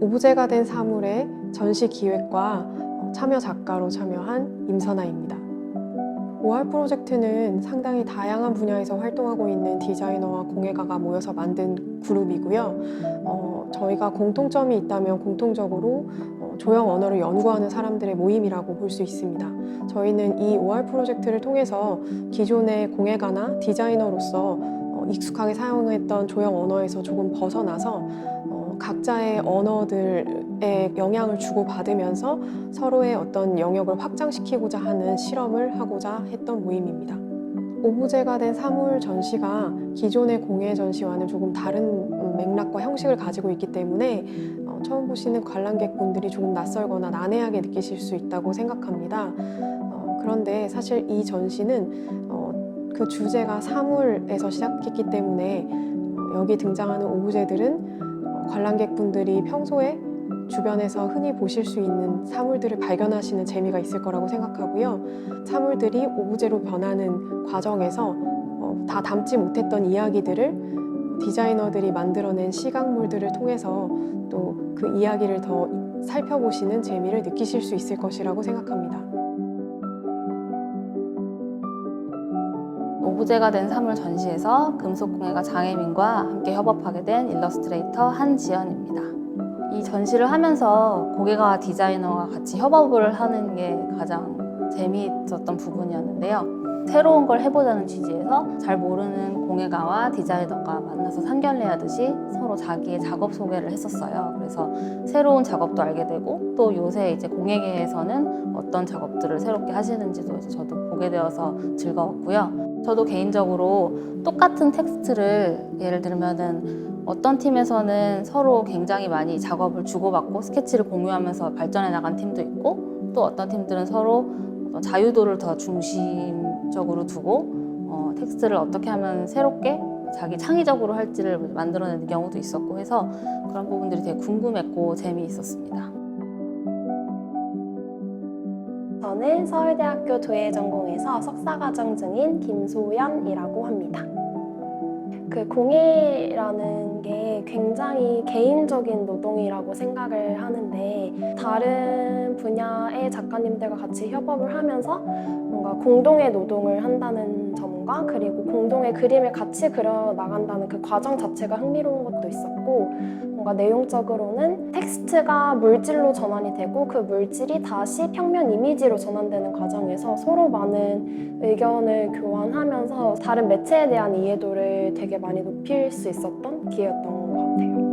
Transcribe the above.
오브제가 된 사물의 전시 기획과 어, 참여 작가로 참여한 임선아입니다. 5할 프로젝트는 상당히 다양한 분야에서 활동하고 있는 디자이너와 공예가가 모여서 만든 그룹이고요. 어, 저희가 공통점이 있다면 공통적으로 어, 조형 언어를 연구하는 사람들의 모임이라고 볼 수 있습니다. 저희는 이 5할 프로젝트를 통해서 기존의 공예가나 디자이너로서 어, 익숙하게 사용했던 조형 언어에서 조금 벗어나서 어, 각자의 언어들의 영향을 주고받으면서 서로의 어떤 영역을 확장시키고자 하는 실험을 하고자 했던 모임입니다. 오브제가 된 사물 전시가 기존의 공예 전시와는 조금 다른 음, 맥락과 형식을 가지고 있기 때문에 어, 처음 보시는 관람객분들이 조금 낯설거나 난해하게 느끼실 수 있다고 생각합니다. 어, 그런데 사실 이 전시는 어, 그 주제가 사물에서 시작했기 때문에 어, 여기 등장하는 오브제들은 어, 관람객분들이 평소에 주변에서 흔히 보실 수 있는 사물들을 발견하시는 재미가 있을 거라고 생각하고요. 사물들이 오브제로 변하는 과정에서 어, 다 담지 못했던 이야기들을 디자이너들이 만들어낸 시각물들을 통해서 또 그 이야기를 더 살펴보시는 재미를 느끼실 수 있을 것이라고 생각합니다. 오브제가 된 사물 전시에서 금속공예가 장애민과 함께 협업하게 된 일러스트레이터 한지연입니다. 이 전시를 하면서 고객과 디자이너가 같이 협업을 하는 게 가장 재미있었던 부분이었는데요. 새로운 걸 해보자는 취지에서 잘 모르는 공예가와 디자이너가 만나서 상견례하듯이 서로 자기의 작업 소개를 했었어요. 그래서 새로운 작업도 알게 되고 또 요새 이제 공예계에서는 어떤 작업들을 새롭게 하시는지도 이제 저도 보게 되어서 즐거웠고요. 저도 개인적으로 똑같은 텍스트를 예를 들면은 어떤 팀에서는 서로 굉장히 많이 작업을 주고받고 스케치를 공유하면서 발전해 나간 팀도 있고 또 어떤 팀들은 서로 어떤 자유도를 더 중심적으로 두고 어, 텍스트를 어떻게 하면 새롭게 자기 창의적으로 할지를 만들어내는 경우도 있었고 해서 그런 부분들이 되게 궁금했고 재미있었습니다. 저는 서울대학교 도예전공에서 석사과정 중인 김소연이라고 합니다. 그 공예라는 게 굉장히 개인적인 노동이라고 생각을 하는데 다른 분야의 작가님들과 같이 협업을 하면서 뭔가 공동의 노동을 한다는 점 과 그리고 공동의 그림을 같이 그려 나간다는 그 과정 자체가 흥미로운 것도 있었고 뭔가 내용적으로는 텍스트가 물질로 전환이 되고 그 물질이 다시 평면 이미지로 전환되는 과정에서 서로 많은 의견을 교환하면서 다른 매체에 대한 이해도를 되게 많이 높일 수 있었던 기회였던 것 같아요.